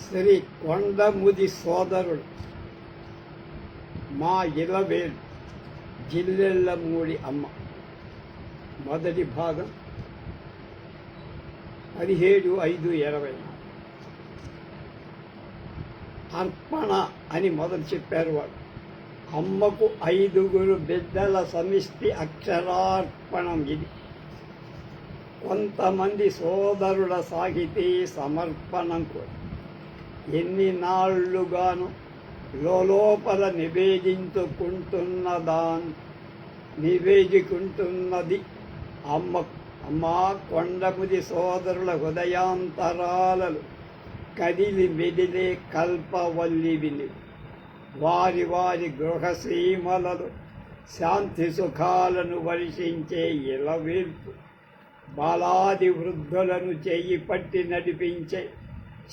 శ్రీ కొండముది సోదరుడు. మా ఇలవేలు జిల్లెళ్ళమూడి అమ్మ. మొదటి భాగం పదిహేడు ఐదు ఇరవై అర్పణ అని మొదలు చెప్పారు వాడు అమ్మకు ఐదుగురు బిడ్డల సమిష్టి అక్షరార్పణం ఇది. కొంతమంది సోదరుల సాహితీ సమర్పణం కూడా. ఎన్ని నాళ్ళుగాను లోపల నివేదించుకుంటున్నదాన్ నివేదికుంటున్నది అమ్మ అమ్మా కొండముది సోదరుల హృదయాంతరాలలు కదిలి మెదిలే కల్పవల్లి విని వారి వారి గృహసీమలలో శాంతి సుఖాలను వర్షించే ఇలవేల్పు బాలాది వృద్ధులను చేయి పట్టి నడిపించే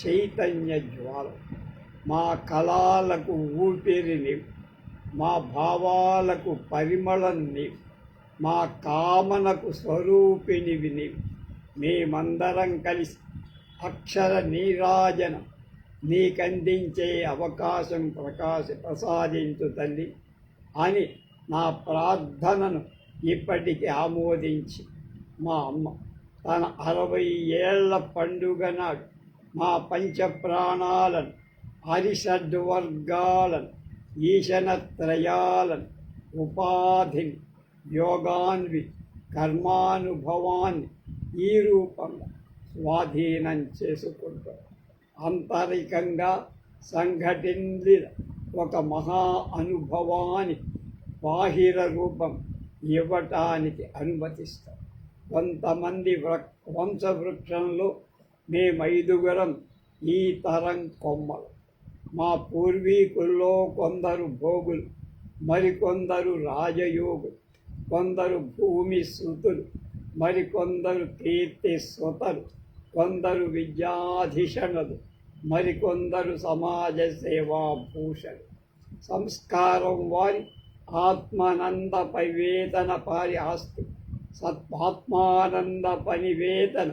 చైతన్య జ్వాల. మా కళాలకు ఊపిరిని మా భావాలకు పరిమళన్ని మా కామనకు స్వరూపిణివిని మేమందరం కలిసి అక్షర నీరాజన నీకందించే అవకాశం ప్రకాశ ప్రసాదించు తల్లి అని నా ప్రార్థనను ఇప్పటికి ఆమోదించి మా అమ్మ తన అరవై ఏళ్ళ పండుగ నాడు మా పంచ ప్రాణాలను హరిషడ్ వర్గాలను ఈశనత్రయాలను ఉపాధిని యోగాన్వి కర్మానుభవాన్ని ఈ రూపంగా స్వాధీనం చేసుకుంటారు ఆంతరికంగా సంఘటించిన ఒక మహా అనుభవాన్ని బాహిర రూపం ఇవ్వటానికి అనుమతిస్తారు కొంతమంది వృ వంశవృక్షంలో మేమైదుగురం ఈ తరం కొమ్మలు. మా పూర్వీకుల్లో కొందరు భోగులు మరికొందరు రాజయోగులు కొందరు భూమి శృతులు మరికొందరు కీర్తి స్వతలు కొందరు విద్యాధిషణులు మరికొందరు సమాజ సేవా భూషణులు సంస్కారం వారి ఆత్మానంద పరివేదన పారి ఆస్తి సత్మాత్మానంద పనివేదన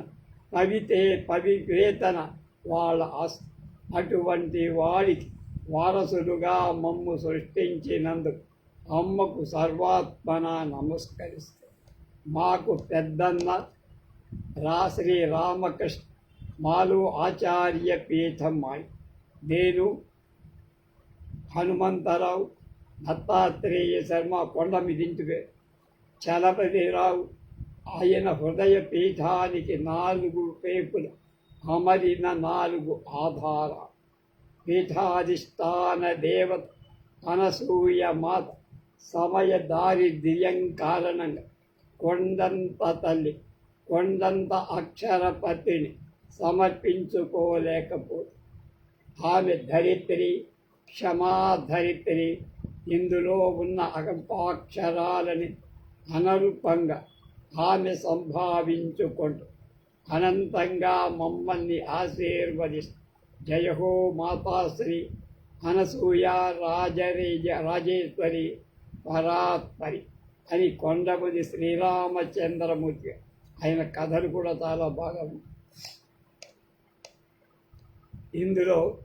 పవితే పవివేతన వాళ్ళ ఆస్తి అటువంటి వారికి వారసులుగా మమ్ము సృష్టించినందుకు అమ్మకు సర్వాత్మన నమస్కరిస్తే. మాకు పెద్దన్న రా శ్రీ రామకృష్ణ మాలు ఆచార్య పీఠం మాయి నేను హనుమంతరావు దత్తాత్రేయ శర్మ కొండ మీదింటివే చలపతిరావు ఆయన హృదయ పీఠానికి నాలుగు పేపులు అమరిన నాలుగు ఆధార పీఠాధిష్టాన దేవత అనసూయ మాత సమయ దారిద్ర్యం కారణంగా కొండంత తల్లి కొండంత అక్షరపతిని సమర్పించుకోలేకపోతే. ఆమె ధరిత్రి క్షమాధరిత్రి ఇందులో ఉన్న అగంపాక్షరాలని అనరూపంగా ఆమె సంభావించుకుంటూ. అనంతంగా మమ్మల్ని ఆశీర్వదిస్తూ జయహో మాతాశ్రీ అనసూయ రాజరేజ రాజేశ్వరి పరాత్పరి అని కొండపతి శ్రీరామచంద్రమూర్తి. ఆయన కథలు కూడా చాలా బాగా ఉన్నాయి. ఇందులో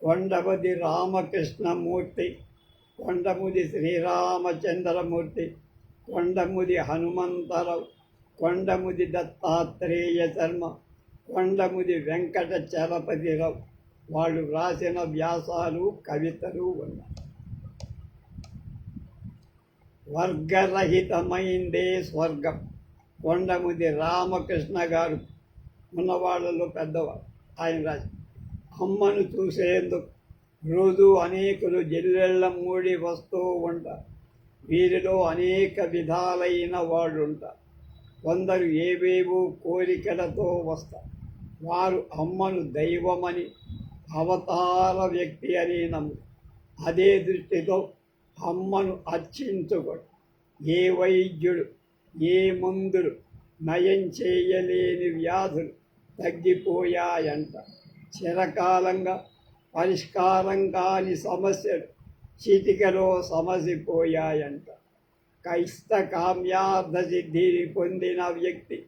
కొండపతి రామకృష్ణమూర్తి కొండముది శ్రీరామచంద్రమూర్తి కొండముది హనుమంతరావు కొండముది దత్తాత్రేయ శర్మ కొండముది వెంకట చలపతిరావు వాళ్ళు వ్రాసిన వ్యాసాలు కవితలు ఉన్నాయి. వర్గరహితమైందే స్వర్గం. కొండముది రామకృష్ణ గారు ఉన్నవాళ్ళలో పెద్దవారు ఆయన రాజు అమ్మను చూసేందుకు రోజు అనేకులు జిల్లెళ్ళ మూడి వస్తూ ఉంటారు. వీరిలో అనేక విధాలైన వాళ్ళు ఉంటారు కొందరు ఏవేవో కోరికలతో వస్తారు వారు అమ్మను దైవమని అవతార వ్యక్తి అని నమ్ము. అదే దృష్టితో అమ్మను అర్చించుకోడు. ఏ వైద్యుడు ఏ మందులు నయం చేయలేని వ్యాధులు తగ్గిపోయాయంట. చిరకాలంగా పరిష్కారం కాని సమస్యలు చిటికలో సమసిపోయాయంట. కైస్త కామ్యార్థ సిద్ధిని పొందిన వ్యక్తి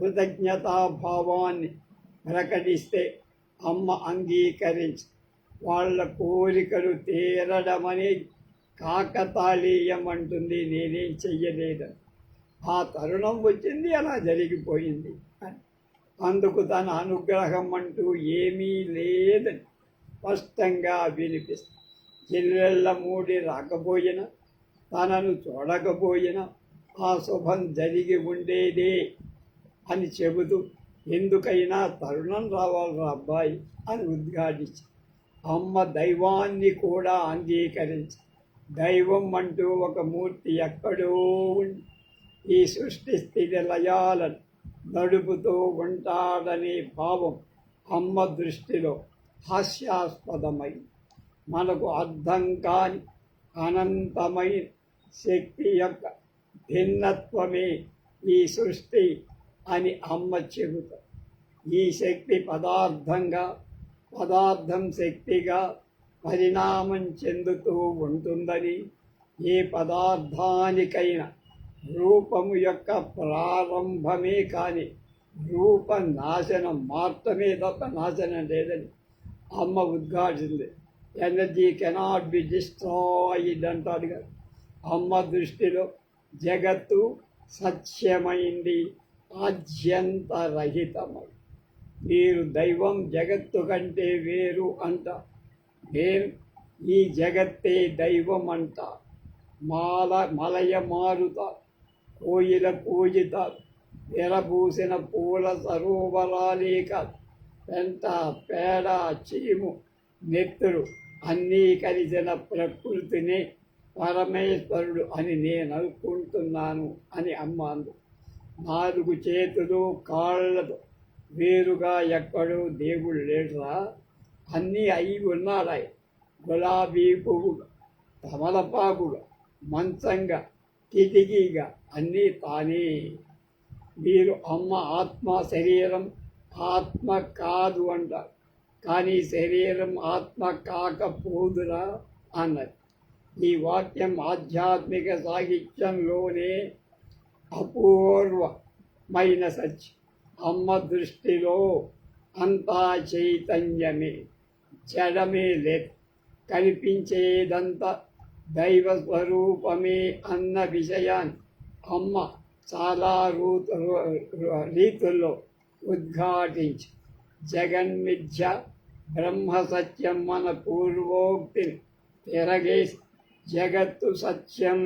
కృతజ్ఞతాభావాన్ని ప్రకటిస్తే అమ్మ అంగీకరించి వాళ్ళ కోరికలు తీరడమని కాకతాళీయం అంటుంది నేనేం చెయ్యలేదు. ఆ తరుణం వచ్చింది అలా జరిగిపోయింది అని. అందుకు తన అనుగ్రహం అంటూ ఏమీ లేదని స్పష్టంగా వినిపిస్తుంది. జిల్లెళ్ళ మూడి రాకపోయినా తనను చూడకపోయినా ఆ శుభం జరిగి ఉండేదే అని చెబుతూ ఎందుకైనా తరుణం రావాలరా అబ్బాయి అని ఉద్ఘాటించి అమ్మ దైవాన్ని కూడా అంగీకరించి దైవం అంటూ ఒక మూర్తి ఎక్కడో ఉండి ఈ సృష్టి స్థితి లయాలను నడుపుతూ ఉంటాడనే భావం అమ్మ దృష్టిలో హాస్యాస్పదమై మనకు అర్థం కాని అనంతమైన శక్తి యొక్క భిన్నత్వమే ఈ సృష్టి అని అమ్మ చెబుతారు ఈ శక్తి పదార్థంగా పదార్థం శక్తిగా పరిణామం చెందుతూ ఉంటుందని ఏ పదార్థానికైనా రూపము యొక్క ప్రారంభమే కానీ రూప నాశనం మాత్రమే తప్ప నాశనం లేదని అమ్మ ఉద్ఘాటింది. ఎనర్జీ కెనాట్ బి డిస్ట్రాయిడ్ అంటాడు కదా. అమ్మ దృష్టిలో జగత్తు సత్యమైంది ఆద్యంతరహితమై. మీరు దైవం జగత్తు కంటే వేరు అంట. నేను ఈ జగత్తే దైవం అంట మాల మలయ మారుత కోయిల పూజిత ఎరబూసిన పూల సరోవరాలే కాదు పెంట పేడ చీము నెత్తురు అన్నీ కలిసిన ప్రకృతిని పరమేశ్వరుడు అని నేను అనుకుంటున్నాను అని అమ్మ అందు నాలుగు చేతులు కాళ్ళతో వేరుగా ఎక్కడో దేవుడు లేడురా. అన్నీ అయి ఉన్నాడాయి గులాబీ పువ్వుగా తమలపాకుగా మంచంగా కిటికీగా అన్నీ తానే. మీరు అమ్మ ఆత్మ శరీరం ఆత్మ కాదు అంటారు. కానీ శరీరం ఆత్మ కాకపోదురా అన్నది. ఈ వాక్యం ఆధ్యాత్మిక సాహిత్యంలోనే అపూర్వమైన సత్యం అమ్మ దృష్టిలో అంతా చైతన్యమే జడమే లేదు. కనిపించేదంతా దైవ స్వరూపమే అన్న విషయాన్ని అమ్మ చాలా రూత రీతుల్లో ఉద్ఘాటించి జగన్మిథ్య బ్రహ్మ సత్యం మన పూర్వోక్తిని తిరగేసి జగత్తు సత్యం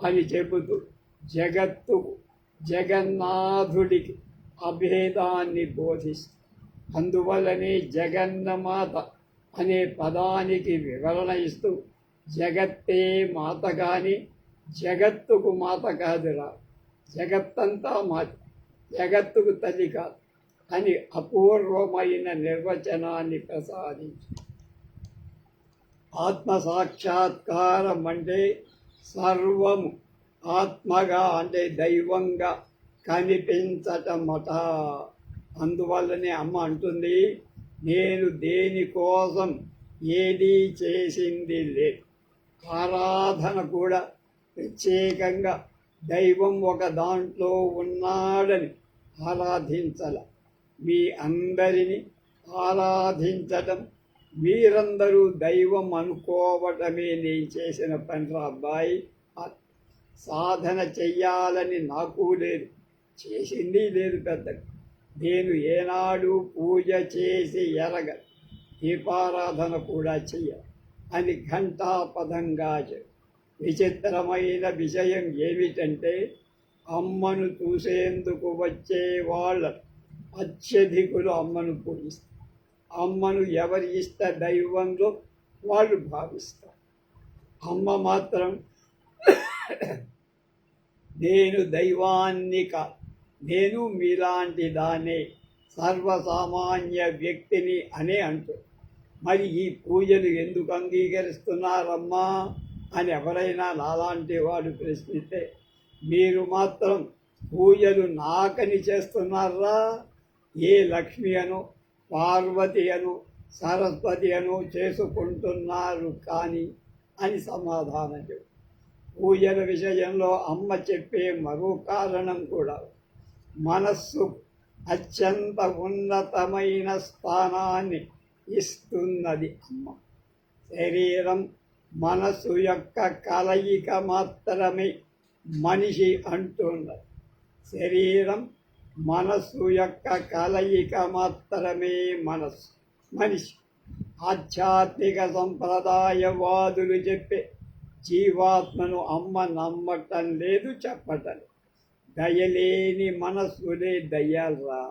అని చెబుతూ జగత్తు జగన్నాథుడికి అభేదాన్ని బోధిస్తుంది అందువల్లనే జగన్నమాత అనే పదానికి వివరణ ఇస్తూ జగత్తే మాత కానీ జగత్తుకు మాత కాదురా జగత్తంతా మాత జగత్తుకు తల్లి కాదు అని అపూర్వమైన నిర్వచనాన్ని ప్రసాదించు. ఆత్మ సాక్షాత్కారం అంటే సర్వము ఆత్మగా అంటే దైవంగా కనిపించటమట. అందువల్లనే అమ్మ అంటుంది నేను దేనికోసం ఏదీ చేసింది లేదు ఆరాధన కూడా ప్రత్యేకంగా దైవం ఒక దాంట్లో ఉన్నాడని ఆరాధించాల. మీ అందరిని ఆరాధించటం మీరందరూ దైవం అనుకోవటమే నేను చేసిన పనిరా అబ్బాయి. సాధన చెయ్యాలని నాకు లేదు. చేసింది లేదు పెద్ద. నేను ఏనాడు పూజ చేసి ఎరగ దీపారాధన కూడా చెయ్య అని ఘంటాపదంగా విచిత్రమైన విషయం ఏమిటంటే అమ్మను చూసేందుకు వచ్చే వాళ్ళ అత్యధికులు అమ్మను పూజిస్తారు. అమ్మను ఎవరి ఇష్ట దైవంలో వాళ్ళు భావిస్తారు. అమ్మ మాత్రం నేను దైవాన్ని నేను మీలాంటి దానే సర్వసామాన్య వ్యక్తిని అనే అంటూ మరి ఈ పూజలు ఎందుకు అంగీకరిస్తున్నారమ్మా అని ఎవరైనా నాలాంటి వాడు ప్రశ్నిస్తే మీరు మాత్రం పూజలు నాకని చేస్తున్నారా? ఏ లక్ష్మి అనో పార్వతి అను సరస్వతి అను చేసుకుంటున్నారు కానీ అని సమాధానం చెప్పు. పూజల విషయంలో అమ్మ చెప్పే మరో కారణం కూడా మనస్సు అత్యంత ఉన్నతమైన స్థానాన్ని ఇస్తున్నది అమ్మ. శరీరం మనసు యొక్క కలయిక మాత్రమే మనిషి అంటున్నది. శరీరం మనస్సు యొక్క కలయిక మాత్రమే మనస్సు మనిషి ఆధ్యాత్మిక సంప్రదాయవాదులు చెప్పే జీవాత్మను అమ్మ నమ్మటం లేదు చెప్పటం దయలేని మనస్సులే దయ్యాలరా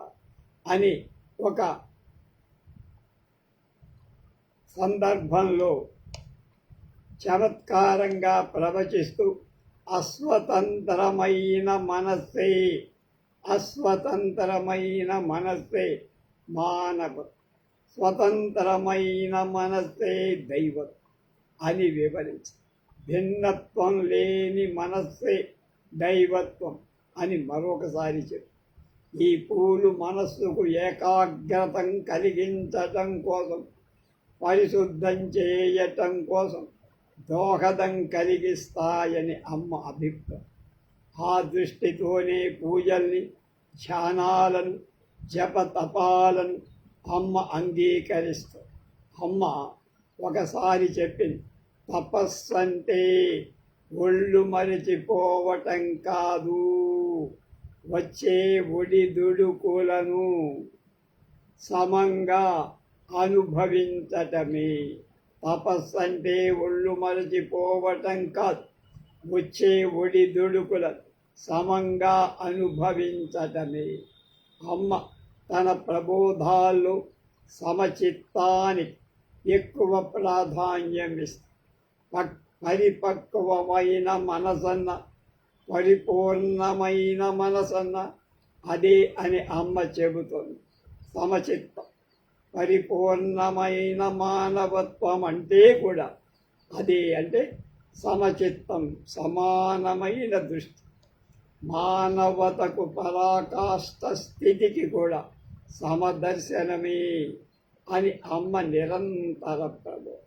అని ఒక సందర్భంలో చమత్కారంగా ప్రవచిస్తూ అస్వతంత్రమైన మనస్సే అస్వతంత్రమైన మనస్సే మానవ స్వతంత్రమైన మనస్సే దైవం అని వివరించి భిన్నత్వం లేని మనస్సే దైవత్వం అని మరొకసారి చెప్పు. ఈ పూలు మనస్సుకు ఏకాగ్రతం కలిగించటం కోసం పరిశుద్ధం చేయటం కోసం దోహదం కలిగిస్తాయని అమ్మ అభిప్రాయం. ఆ దృష్టితోనే పూజల్ని ధ్యానాలను జపతపాలను అమ్మ అంగీకరిస్తూ. అమ్మ ఒకసారి చెప్పింది తపస్సు అంటే ఒళ్ళు మరిచిపోవటం కాదు వచ్చే ఒడిదుడుకులను సమంగా అనుభవించటమే. తపస్సు అంటే ఒళ్ళు మరచిపోవటం కాదు వచ్చే ఒడిదుడుకులను సమంగా అనుభవించటమే. అమ్మ తన ప్రబోధాల్లో సమచిత్తానికి ఎక్కువ ప్రాధాన్యం ఇస్తుంది పక్- పరిపక్వమైన మనసన్న పరిపూర్ణమైన మనసన్న అదే అని అమ్మ చెబుతుంది. సమచిత్తం పరిపూర్ణమైన మానవత్వం అంటే కూడా అదే అంటే సమచిత్తం సమానమైన దృష్టి. మానవతకు పరాకాష్ట స్థితికి కూడా సమదర్శనమే అని అమ్మ నిరంతర ప్రబోధం.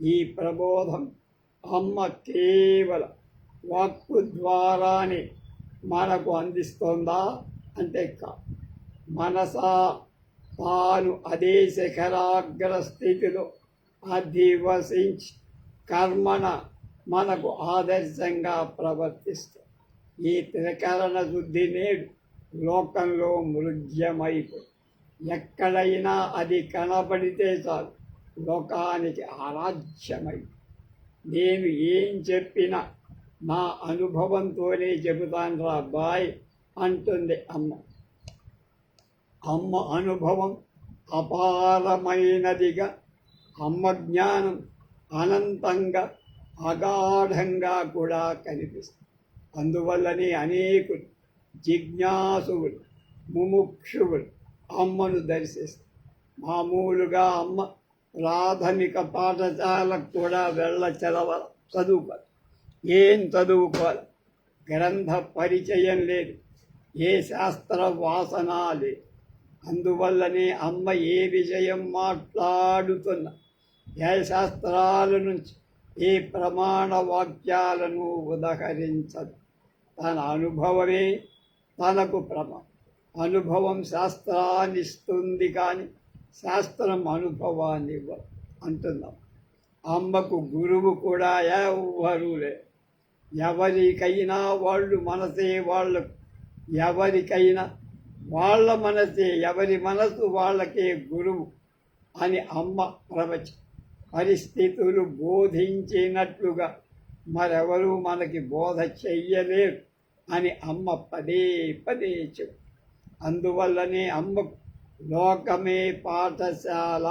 ఈ ప్రబోధం అమ్మ కేవలం వాక్కు ద్వారానే మనకు అందిస్తోందా అంటే కాదు. మనసా తాను అదే శిఖరాగ్ర స్థితిలో అధివసించి కర్మణ మనకు ఆదర్శంగా ప్రవర్తిస్తుంది. ఈ త్రికరణ శుద్ధి నేడు లోకంలో మృగ్యమైపోయి ఎక్కడైనా అది కనబడితే చాలు లోకానికి ఆరాధ్యమై నేను ఏం చెప్పినా నా అనుభవంతోనే చెబుతాను రా బాయ్ అంటుంది అమ్మ. అమ్మ అనుభవం అపారమైనదిగా అమ్మ జ్ఞానం అనంతంగా అగాఢంగా కూడా కనిపిస్తుంది. అందువల్లనే అనేకులు జిజ్ఞాసువులు ముముక్షువులు అమ్మను దర్శిస్తారు. మామూలుగా అమ్మ ప్రాథమిక పాఠశాలకు కూడా వెళ్ళ చదవ చదువుకోవాలి ఏం చదువుకోవాలి గ్రంథ పరిచయం లేదు. ఏ శాస్త్ర వాసన లేదు. అందువల్లనే అమ్మ ఏ విషయం మాట్లాడుతున్నా ఏ శాస్త్రాల నుంచి ఏ ప్రమాణ వాక్యాలను ఉదహరించదు. తన అనుభవమే తనకు ప్రమ. అనుభవం శాస్త్రాన్ని ఇస్తుంది కానీ శాస్త్రం అనుభవాన్ని అంటున్నాం. అమ్మకు గురువు కూడా ఎవ్వరూ లే ఎవరికైనా వాళ్ళు మనసే వాళ్ళకు ఎవరికైనా వాళ్ళ మనసే ఎవరి మనసు వాళ్ళకే గురువు అని అమ్మ ప్రవచ పరిస్థితులు బోధించినట్లుగా మరెవరూ మనకి బోధ చెయ్యలేరు. అని అమ్మ పదే పదే చెప్పు. అందువల్లనే అమ్మ లోకమే పాఠశాల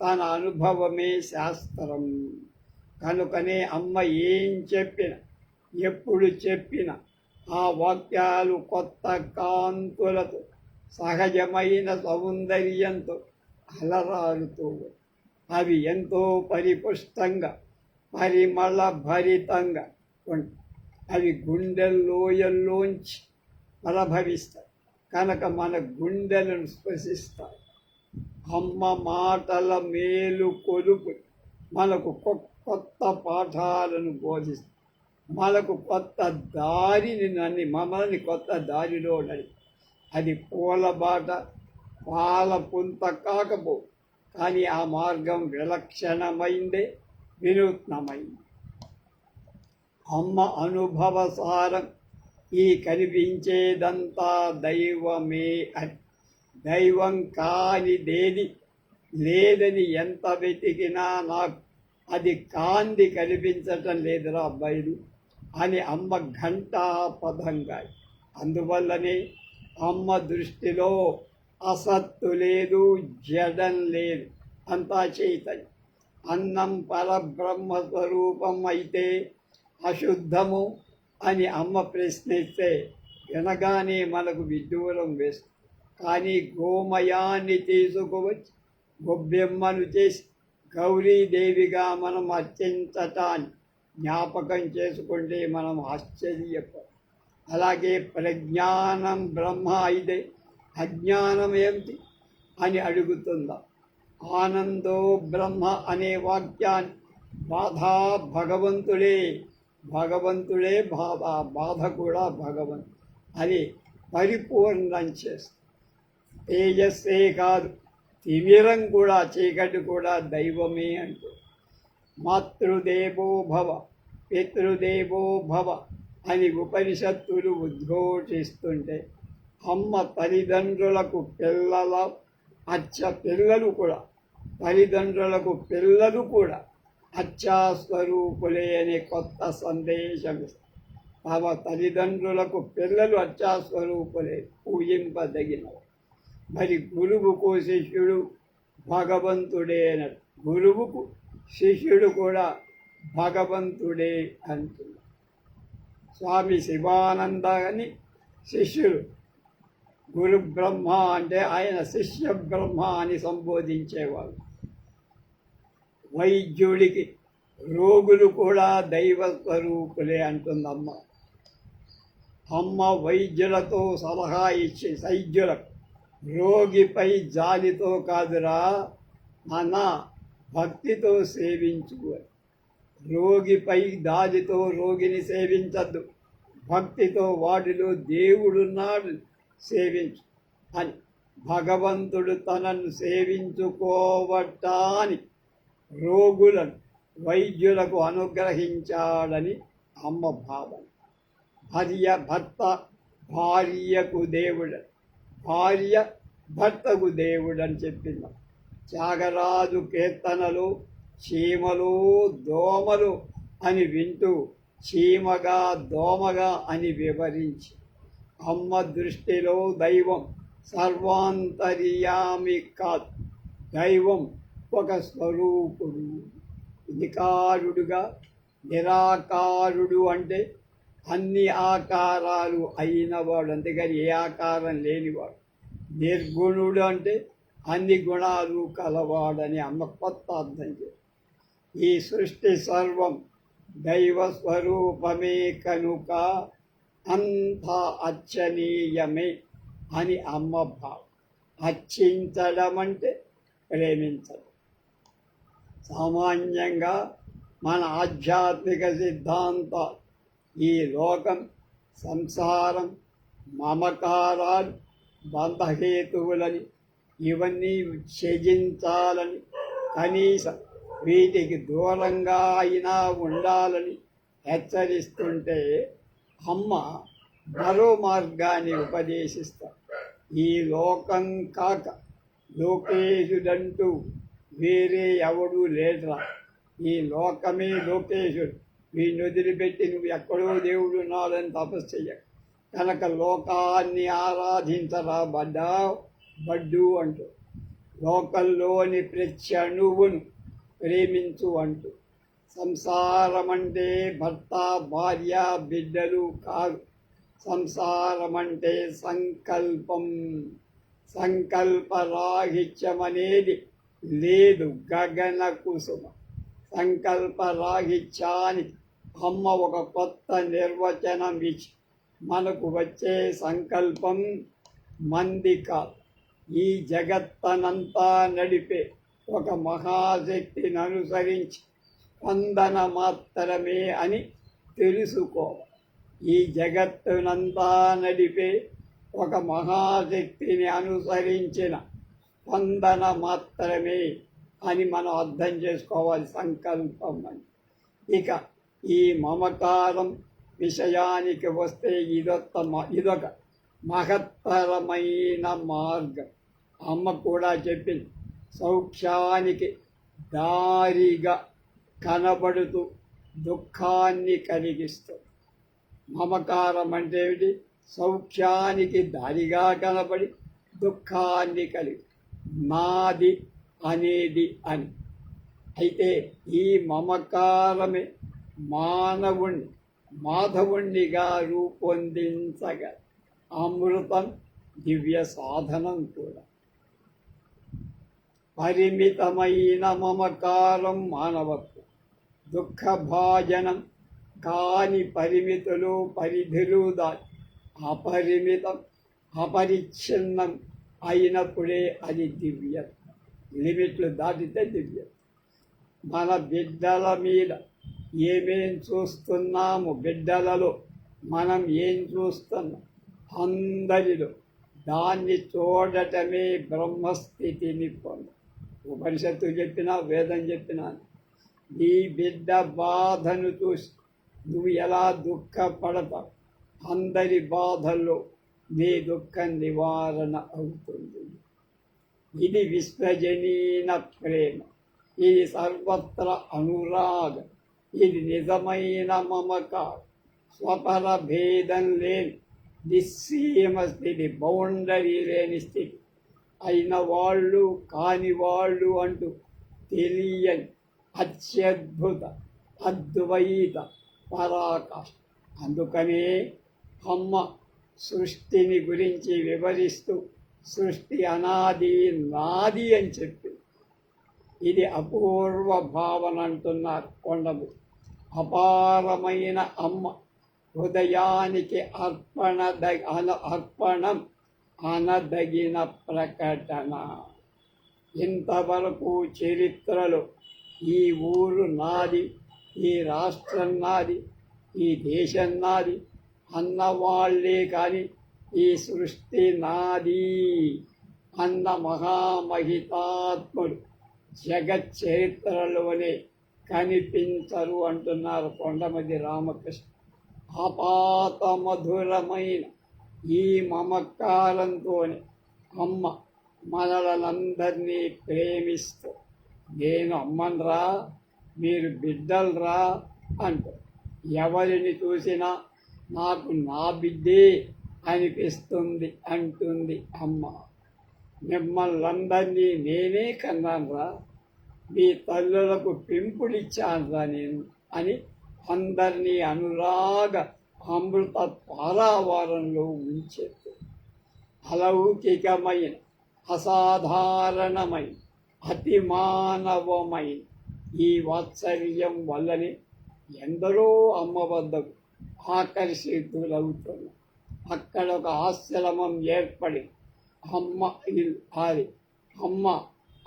తన అనుభవమే శాస్త్రం. కనుకనే అమ్మ ఏం చెప్పిన ఎప్పుడు చెప్పిన ఆ వాక్యాలు కొత్త కాంతులతో సహజమైన సౌందర్యంతో అలరారుతూ అవి ఎంతో పరిపుష్టంగా పరిమళ భరితంగా ఉంటాయి అవి గుండెల్లోయల్లోంచి ప్రభవిస్తాయి. కనుక మన గుండెలను స్పశిస్తాయి అమ్మ మాటల మేలు కొలుపు మనకు కొత్త పాఠాలను బోధిస్తాయి. మనకు కొత్త దారిని నన్ను మమ్మల్ని కొత్త దారిలో నడి అది పూల బాట పాల పుంత కాకపో కానీ ఆ మార్గం విలక్షణమైందే వినూత్నమైంది. అమ్మ అనుభవ సారం ఈ కనిపించేదంతా దైవమే అని. దైవం కానిదేది లేదని ఎంత వెతికినా నాకు అది కాంది కనిపించటం లేదురా అబ్బాయిలు అని అమ్మ ఘంటాపథంగా అందువల్లనే అమ్మ దృష్టిలో అసత్తు లేదు జడం లేదు అంతా చైతన్యం. అన్నం పరబ్రహ్మ స్వరూపం అయితే అశుద్ధము అని అమ్మ ప్రశ్నిస్తే వినగానే మనకు విడ్డూరం వేస్తుంది కానీ గోమయాన్ని తీసుకువచ్చి గొబ్బెమ్మను చేసి గౌరీదేవిగా మనం అర్చించటాన్ని జ్ఞాపకం చేసుకుంటే మనం ఆశ్చర్యపడ అలాగే ప్రజ్ఞానం బ్రహ్మ అయితే అజ్ఞానం ఏమిటి అని అడుగుతుందా? ఆనందో బ్రహ్మ అనే వాక్యాన్ని బాధా భగవంతుడే భగవంతుడే బాధ బాధ కూడా భగవంతు అని పరిపూర్ణం చేస్తుంది తేజస్సే కాదు తిమిరం కూడా చీకటి కూడా దైవమే అంటూ మాతృదేవో భవ పితృదేవో భవ అని ఉపనిషత్తులు ఉద్ఘోషిస్తుంటే అమ్మ తల్లిదండ్రులకు పిల్లల అచ్చ పిల్లలు కూడా తల్లిదండ్రులకు పిల్లలు కూడా అచ్చాస్వరూపులే అనే కొత్త సందేశం తమ తల్లిదండ్రులకు పిల్లలు అచ్చాస్వరూపులే పూజింపదగినవి. మరి గురువుకు శిష్యుడు భగవంతుడే అన్నట్టు గురువుకు శిష్యుడు కూడా భగవంతుడే అంటున్నాడు. స్వామి శివానంద అని శిష్యుడు గురు బ్రహ్మ అంటే ఆయన శిష్య బ్రహ్మ అని సంబోధించేవాళ్ళు. వైద్యుడికి రోగులు కూడా దైవ స్వరూపులే అంటుందమ్మ అమ్మ. వైద్యులతో సలహా ఇచ్చి వైద్యులకు రోగిపై జాలితో కాదురా నాన్న భక్తితో సేవించు రోగిపై దాదితో రోగిని సేవించద్దు. భక్తితో వాడిలో దేవుడున్నాడు సేవించు అని భగవంతుడు తనను సేవించుకోవటానికి రోగులను వైద్యులకు అనుగ్రహించాడని అమ్మ భావన. భార్య భర్త భార్యకు దేవుడు భార్య భర్తకు దేవుడు అని చెప్పింది త్యాగరాజు కీర్తనలు చీమలు దోమలు అని వింటూ చీమగా దోమగా అని వివరించి అమ్మ దృష్టిలో దైవం సర్వాంతర్యామి కాదు. దైవం ఒక స్వరూపుడు నికారుడుగా నిరాకారుడు అంటే అన్ని ఆకారాలు అయినవాడు అంతేగాని ఏ ఆకారం లేనివాడు నిర్గుణుడు అంటే అన్ని గుణాలు కలవాడని అమ్మ కొత్త అర్థం చేసి ఈ సృష్టి సర్వం దైవ స్వరూపమే కనుక అంతా అర్చనీయమే అని అమ్మ భావం. అర్చించడం అంటే ప్రేమించడం. సామాన్యంగా మన ఆధ్యాత్మిక సిద్ధాంత ఈ లోకం సంసారం మమకారాలు బంధహేతువులని ఇవన్నీ త్యజించాలని కనీసం వీటికి దూరంగా అయినా ఉండాలని హెచ్చరిస్తుంటే అమ్మ మరో మార్గాన్ని ఉపదేశిస్తారు ఈ లోకం కాక లోకేశుడంటూ వేరే ఎవడూ లేదురా. ఈ లోకమే లోకేశుడు. వీడిని వదిలిపెట్టి నువ్వు ఎక్కడో దేవుడు ఉన్నాడని తపస్సు చెయ్య కనుక లోకాన్ని ఆరాధించరా బడ్డా? బడ్డు అంటూ. లోకంలోని ప్రతి అణువును ప్రేమించు అంటూ. సంసారం అంటే భర్త భార్య బిడ్డలు కాదు. సంసారం అంటే సంకల్పం. సంకల్పరాహిత్యం అనేది లేదు గగన కుసుమ. సంకల్పరాహిత్యానికి అమ్మ ఒక కొత్త నిర్వచనం ఇచ్చి మనకు వచ్చే సంకల్పం మంది కాదు. ఈ జగత్తనంతా నడిపే ఒక మహాశక్తిని అనుసరించి స్పందన మాత్రమే అని తెలుసుకోవాలి. ఈ జగత్తునంతా నడిపే ఒక మహాశక్తిని అనుసరించిన స్పందన మాత్రమే అని మనం అర్థం చేసుకోవాలి సంకల్పం అని. ఇక ఈ మమకారం విషయానికి వస్తే ఇదొక ఇదొక మహత్తరమైన మార్గం. అమ్మ కూడా చెప్పింది సౌఖ్యానికి దారిగా కనబడుతూ దుఃఖాన్ని కలిగిస్తుంది మమకారం అంటే ఏమిటి? సౌఖ్యానికి దారిగా కనబడి దుఃఖాన్ని కలిగి నాది అనేది అని. అయితే ఈ మమకారమే మానవుణ్ణి మాధవుణ్ణిగా రూపొందించగ. అమృతం దివ్య సాధనం కూడా. పరిమితమైన మమకారం మానవత్వం. దుఃఖభాజనం కాని పరిమితులు పరిధులు దాటి. అపరిమితం అపరిచ్ఛిన్నం అయినప్పుడే అది దివ్యం. లిమిట్లు దాటితే దివ్యం. మన బిడ్డల మీద ఏమేం చూస్తున్నాము బిడ్డలలో మనం ఏం చూస్తున్నాం? అందరిలో దాన్ని చూడటమే బ్రహ్మస్థితిని పొంద. ఉపనిషత్తు చెప్పినా వేదం చెప్పినా నీ బిడ్డ బాధను చూసి నువ్వు ఎలా దుఃఖపడతావు? అందరి బాధల్లో నీ దుఃఖ నివారణ అవుతుంది. ఇది విశ్వజనీన ప్రేమ. ఇది సర్వత్ర అనురాగం. ఇది నిజమైన మమకారం. స్వపర భేదం లేని నిస్సీమ స్థితి బౌండరీ లేని స్థితి. అయిన వాళ్ళు కాని వాళ్ళు అంటూ తెలియని అత్యద్భుత అద్వైత పరాకాష్ట. అందుకనే అమ్మ సృష్టిని గురించి వివరిస్తూ సృష్టి అనాది నాది అని చెప్పి. ఇది అపూర్వ భావన అంటున్నారు కొండము అపారమైన అమ్మ హృదయానికి అర్పణ అన- అర్పణం అనదగిన ప్రకటన. ఇంతవరకు చరిత్రలో ఈ ఊరు నాది ఈ రాష్ట్రం నాది ఈ దేశం నాది అన్నవాళ్ళే కానీ ఈ సృష్టి నాది. అన్న మహామహితాత్ముడు జగత్ చరిత్రలోనే కనిపించరు అంటున్నారు కొండమది రామకృష్ణ. ఆపాత మధురమైన ఈ మమకారంతోనే అమ్మ మనలందరినీ ప్రేమిస్తూ నేను అమ్మనరా మీరు బిడ్డలరా అంటూ ఎవరిని చూసినా నాకు నా బిడ్డే అనిపిస్తుంది అంటుంది అమ్మ. మిమ్మల్ని నేనే కన్నానురా. మీ తల్లులకు పెంపుడిచ్చానురా నేను అని అందరినీ అనురాగ అమృత పారావారంలో ఉంచేది. అలౌకికమైన అసాధారణమైన అతి మానవమైన ఈ వాత్సల్యం వల్లనే ఎందరో అమ్మ వద్దకు ఆకర్షితులవుతున్నారు అక్కడ ఒక ఆశ్రమం ఏర్పడి అమ్మ ఇల్లు అది అమ్మ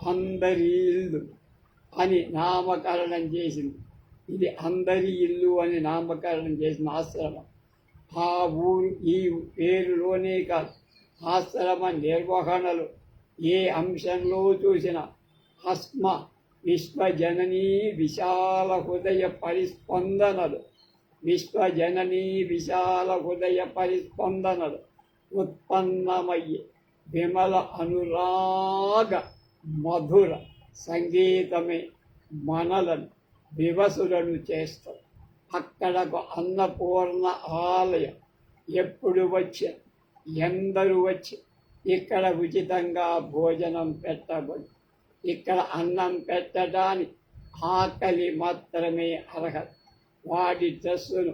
అందరి ఇల్లు అని నామకరణం చేసింది. ఇది అందరి ఇల్లు అని నామకరణం చేసిన ఆశ్రమం. ఆ ఊరు ఈ పేరులోనే కాదు ఆశ్రమ నిర్వహణలు ఏ అంశంలో చూసిన ఆస్మ విశ్వజననీ విశాల హృదయ పరిస్పందనలు విశ్వజననీ విశాల హృదయ పరిస్పందనలు ఉత్పన్నమయ్యే విమల అనురాగ మధుర సంగీతమే మనలను వివసులను చేస్తాం అక్కడకు అన్నపూర్ణ ఆలయం ఎప్పుడు వచ్చి? ఎందరు వచ్చి? ఇక్కడ ఉచితంగా భోజనం పెట్టబడి ఇక్కడ అన్నం పెట్టడానికి ఆకలి మాత్రమే అర్హత. వాడి డ్రెస్సును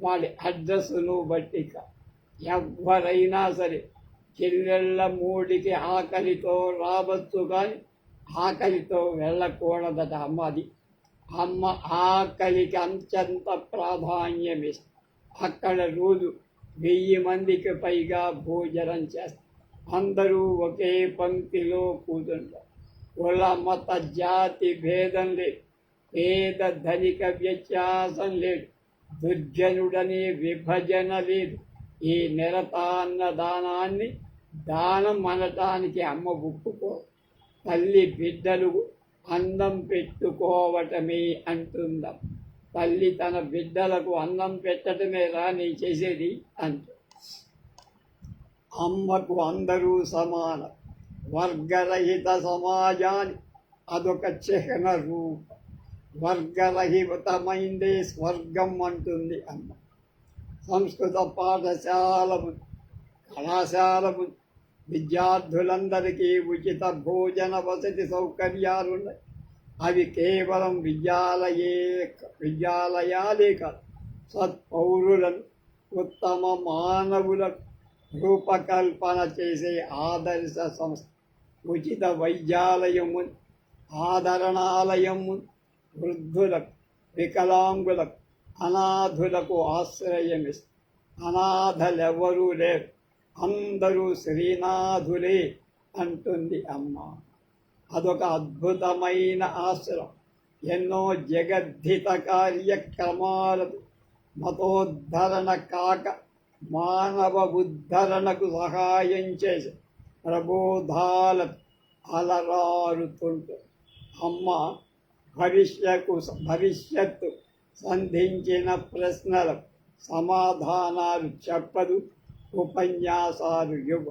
వాడి అడ్రస్సును బట్టిక. ఎవరైనా సరే చెల్లెళ్ళ మూడికి ఆకలితో రావచ్చు కానీ ఆకలితో వెళ్ళకూడదట అమ్మ అది. అమ్మ ఆకలికి అంత్యంత ప్రాధాన్యం ఇస్తుంది అక్కడ రోజు వెయ్యి మందికి పైగా భోజనం చేస్తారు అందరూ ఒకే పంక్తిలో కూర్చుంటారు కుల మత జాతి భేదం లేదు. పేద ధనిక వ్యత్యాసం లేదు దుర్జనుడనే విభజన లేదు ఈ నిరతాన్న దానాన్ని దానం అనటానికి అమ్మ ఒప్పుకో తల్లి బిడ్డలు అన్నం పెట్టుకోవటమే అంటుందాం. తల్లి తన బిడ్డలకు అన్నం పెట్టడమే రాని చేసేది అంటు. అమ్మకు అందరూ సమానం వర్గరహిత సమాజాన్ని అదొక చిహ్న రూపం వర్గరహితమైందే స్వర్గం అంటుంది అమ్మ. సంస్కృత పాఠశాలము కళాశాలము విద్యార్థులందరికీ ఉచిత భోజన వసతి సౌకర్యాలు ఉన్నాయి అవి కేవలం విద్యాలయే విద్యాలయాలే కాదు సత్పౌరులను ఉత్తమ మానవులకు రూపకల్పన చేసే ఆదర్శ సంస్థ. ఉచిత వైద్యాలయము ఆదరణాలయము వృద్ధులకు వికలాంగులకు అనాథులకు ఆశ్రయమిస్తుంది అనాథలెవరూ లేరు. అందరూ శ్రీనాథులే అంటుంది అమ్మ. అదొక అద్భుతమైన ఆశ్రయం ఎన్నో జగద్ధిత కార్యక్రమాలకు మతోద్ధరణ కాక మానవ ఉద్ధరణకు సహాయం చేసి ప్రబోధాలకు అలరారుతుంటుంది. అమ్మ భవిష్యకు భవిష్యత్తు సంధించిన ప్రశ్నలు సమాధానాలు చెప్పదు. ఉపన్యాసాలు ఇవ్వ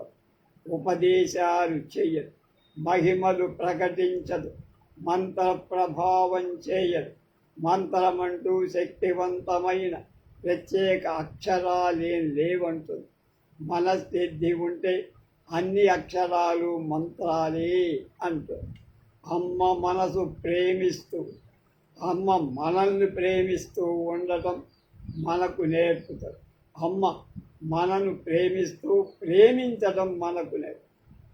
ఉపదేశాలు చేయదు మహిమలు ప్రకటించదు. మంత్ర ప్రభావం చేయదు. మంత్రమంటూ శక్తివంతమైన ప్రత్యేక అక్షరాలేం లేవంటుంది మనస్థితి ఉంటే అన్ని అక్షరాలు మంత్రాలే అంటుంది అమ్మ మనసు ప్రేమిస్తూ అమ్మ మనల్ని ప్రేమిస్తూ ఉండటం మనకు నేర్పుతుంది అమ్మ మనను ప్రేమిస్తూ ప్రేమించడం మనకు నేర్పు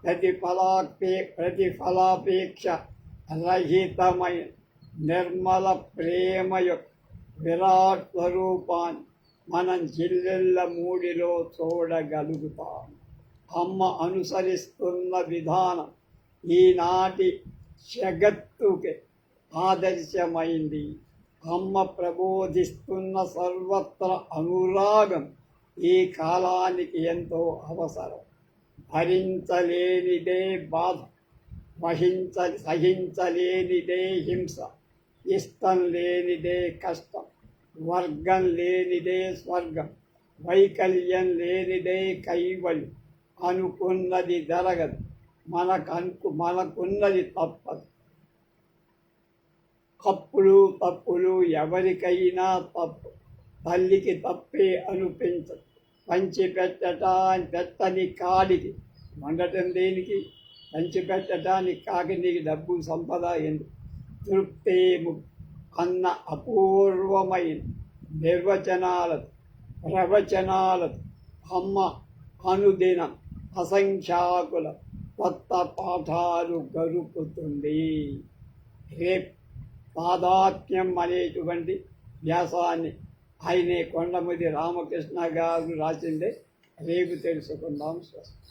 ప్రతిఫలాపే ప్రతిఫలాపేక్ష రహితమైన నిర్మల ప్రేమ యొక్క విరాట్ స్వరూపాన్ని మనం జిల్లెళ్ళ మూడిలో చూడగలుగుతాం. అమ్మ అనుసరిస్తున్న విధానం ఈనాటి జగత్తుకి ఆదర్శమైంది. అమ్మ ప్రబోధిస్తున్న సర్వత్ర అనురాగం ఈ కాలానికి ఎంతో అవసరం. భరించలేనిదే బాధ వహించ సహించలేనిదే హింస ఇష్టం లేనిదే కష్టం వర్గం లేనిదే స్వర్గం వైకల్యం లేనిదే కైవల్యం అనుకున్నది జరగదు. మనకు అనుకు మనకున్నది తప్పదు. కప్పులు తప్పులు ఎవరికైనా తప్పు. తల్లికి తప్పే అనిపించదు. పంచి పెట్టటానికి పెట్టని కాడికి. వండటం దేనికి? పంచి పెట్టడానికి కాక నీకు డబ్బు సంపద ఎందుకు? తృప్తే అన్న అపూర్వమైన నిర్వచనాలతో ప్రవచనాలతో అమ్మ అనుదినం అసంఖ్యాకుల. కొత్త పాఠాలు గరుపుతుంది రేపు తాదాత్మ్యం అనేటువంటి వ్యాసాన్ని ఆయనే కొండముది రామకృష్ణ గారు రాసిందే రేపు తెలుసుకుందాం స్వస్తి.